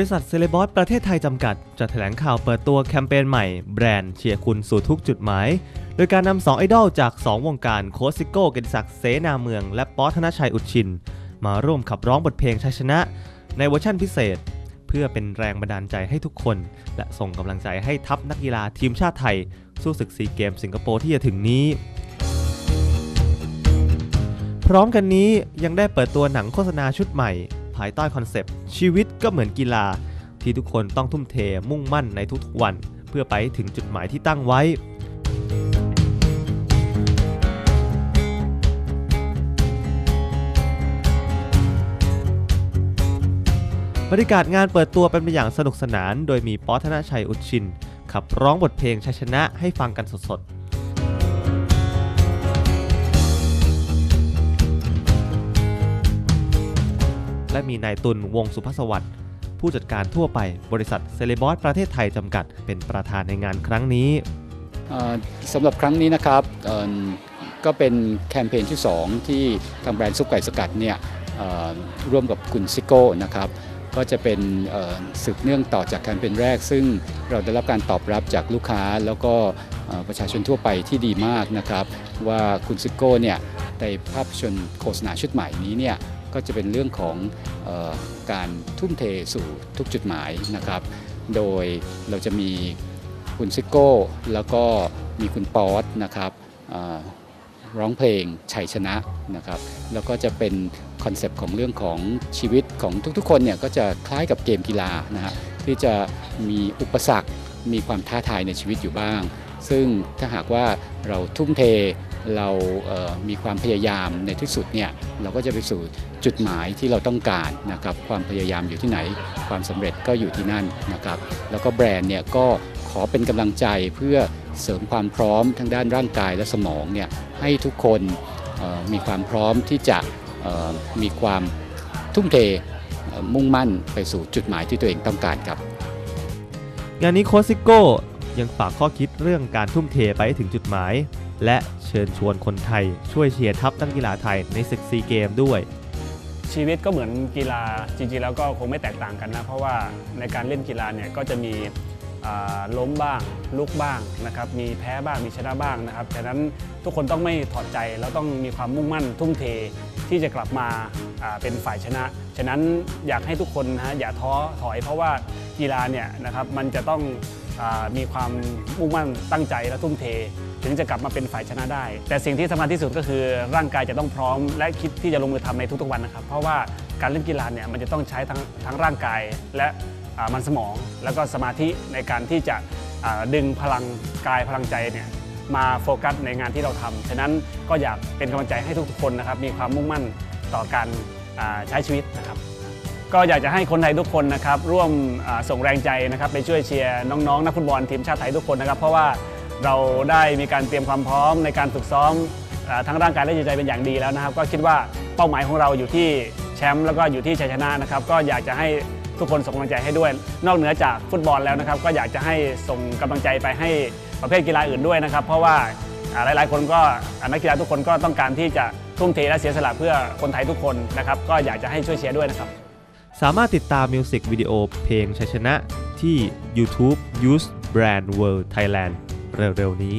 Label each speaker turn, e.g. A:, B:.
A: ริษัทเซเลบอสประเทศไทยจำกัด จะแถลงข่าวเปิดตัวแคมเปญใหม่ แบรนด์เชียร์คุณสู่ทุกจุดหมาย โดยการนำสองไอดอลจาก 2 วงการโคชซิโก้เกติศักดิ์เสนาเมือง และป๊อธนชัยอุดชิน มาร่วมขับร้องบทเพลงชัยชนะ ในเวอร์ชั่นพิเศษ เพื่อเป็นแรงบันดาลใจให้ทุกคน และส่งกำลังใจให้ทัพนักกีฬาทีมชาติไทย สู้ศึกซีเกมสิงคโปร์ที่จะถึงนี้พร้อมกันนี้ยังได้เปิดตัวหนังโฆษณาชุดใหม่ ภายใต้คอนเซปต์ชีวิตก็เหมือนกีฬา ที่ทุกคนต้องทุ่มเทมุ่งมั่นในทุกๆวัน เพื่อไปถึงจุดหมายที่ตั้งไว้ บรรยากาศงานเปิดตัวเป็นไปอย่างสนุกสนาน โดยมีป๊อธนชัยอุดชินขับร้องบทเพลงชัยชนะให้ฟังกันสดๆ และมีนายตุลวงสุภสวัสดิ์ผู้จัดการทั่วไปบริษัทเซเลบอสประเทศไทยจำกัด เป็นประธานในงานครั้งนี้
B: สำหรับครั้งนี้นะครับก็เป็นแคมเปญที่ 2 ที่ทางแบรนด์ซุปไก่สกัดเนี่ยร่วมกับคุณซิโก้นะครับก็จะเป็นสืบเนื่องต่อจากแคมเปญแรก ซึ่งเราได้รับการตอบรับจากลูกค้าแล้วก็ประชาชนทั่วไปที่ดีมากนะครับ ว่าคุณซิโก้เนี่ยในภาพยนโฆษณาชุดใหม่นี้เนี่ย ก็จะเป็นเรื่องของออการทุ่มเทสู่ทุกจุดหมายนะครับ โดยเราจะมีคุณซิโก้ แล้วก็มีคุณป๊อตนะครับร้องเพลงชัยชนะนะครับ แล้วก็จะเป็นคอนเซปต์ของเรื่องของชีวิตของทุกๆ คนเนี่ยก็จะคล้ายกับเกมกีฬานะฮะที่จะมีอุปสรรคมีความท้าทายในชีวิตอยู่บ้าง ซึ่งถ้าหากว่าเราทุ่มเท เรามีความพยายามในที่สุดเนี่ยเราก็จะไปสู่จุดหมายที่เราต้องการนะครับความพยายามอยู่ที่ไหน ความสำเร็จก็อยู่ที่นั่นนะครับแล้วก็แบรนด์เนี่ยก็ขอเป็นกำลังใจเพื่อเสริมความพร้อมทางด้านร่างกายและสมองเนี่ยให้ทุกคนมีความพร้อมที่จะมีความทุ่มเทมุ่งมั่นไปสู่จุดหมายที่ตัวเองต้องการครับ
A: งานนี้โคซิโก้ยังฝากข้อคิดเรื่องการทุ่มเทไปถึงจุดหมาย และ เชิญชวนคนไทย ช่วยเชียร์ทัพนักกีฬาไทยในศึกซีเกมด้วย
C: ชีวิตก็เหมือนกีฬาจริงๆแล้วก็คงไม่แตกต่างกันนะ เพราะว่าในการเล่นกีฬาเนี่ยก็จะมีล้มบ้างลุกบ้างนะครับมีแพ้บ้างมีชนะบ้างนะครับฉะนั้นทุกคนต้องไม่ถอดใจแล้วต้องมีความมุ่งมั่นทุ่มเทที่จะกลับมาเป็นฝ่ายชนะ ฉะนั้นอยากให้ทุกคนนะอย่าท้อถอยเพราะว่ากีฬาเนี่ยนะครับมันจะต้อง มีความมุ่งมั่นตั้งใจและทุ่มเท ถึงจะกลับมาเป็นฝ่ายชนะได้ แต่สิ่งที่สำคัญที่สุดก็คือร่างกายจะต้องพร้อม และคิดที่จะลงมือทำในทุกๆวันนะครับ เพราะว่าการเล่นกีฬาเนี่ยมันจะต้องใช้ทั้งทั้งร่างกายและมันสมอง แล้วก็สมาธิในการที่จะดึงพลังกายพลังใจเนี่ยมาโฟกัสในงานที่เราทำฉะนั้นก็อยากเป็นกำลังใจให้ทุกๆคนนะครับมีความมุ่งมั่นต่อการใช้ชีวิตนะครับ ก็อยากจะให้คนไทยทุกคนนะครับร่วมส่งแรงใจนะครับไปช่วยเชียร์น้องๆนักฟุตบอลทีมชาติไทยทุกคนนะครับ เพราะว่าเราได้มีการเตรียมความพร้อมในการฝึกซ้อมทั้งร่างกายและจิตใจเป็นอย่างดีแล้วนะครับ ก็คิดว่าเป้าหมายของเราอยู่ที่แชมป์แล้วก็อยู่ที่ชัยชนะนะครับ ก็อยากจะให้ทุกคนส่งกำลังใจให้ด้วย นอกเหนือจากฟุตบอลแล้วนะครับ ก็อยากจะให้ส่งกำลังใจไปให้ประเภทกีฬาอื่นด้วยนะครับ เพราะว่าหลาย ๆ คนก็นักกีฬาทุกคนก็ต้องการที่จะทุ่มเทและเสียสละเพื่อคนไทยทุกคนนะครับ ก็อยากจะให้ช่วยเชียร์ด้วยนะครับ
A: สามารถติดตามมิวสิกวิดีโอเพลงชัยชนะที่ YouTube Use Brand World Thailand เร็วๆนี้